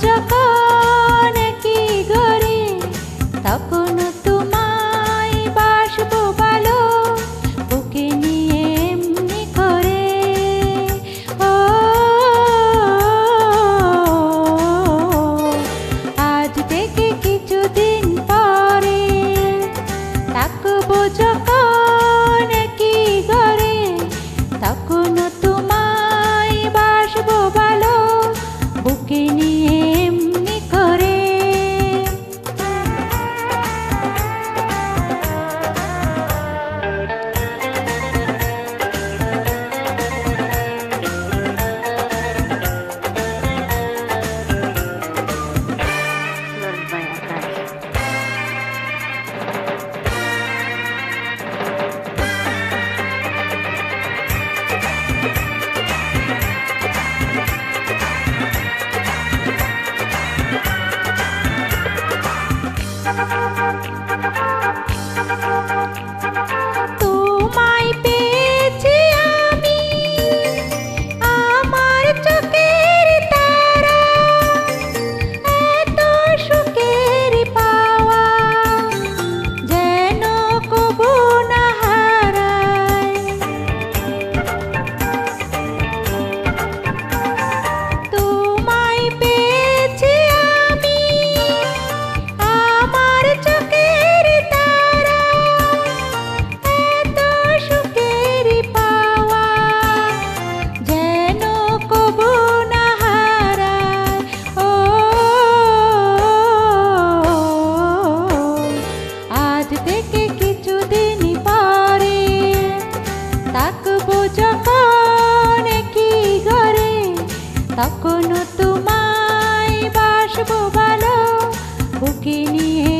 যখন কি গরে তখন তোমায় বাসবো ভালো বুকে নিয়ে এমনি করে ও, আজ থেকে কিছুদিন পরে, তাকবো যখন তখনও তোমায় বাসবো ভালো বুকে নিয়ে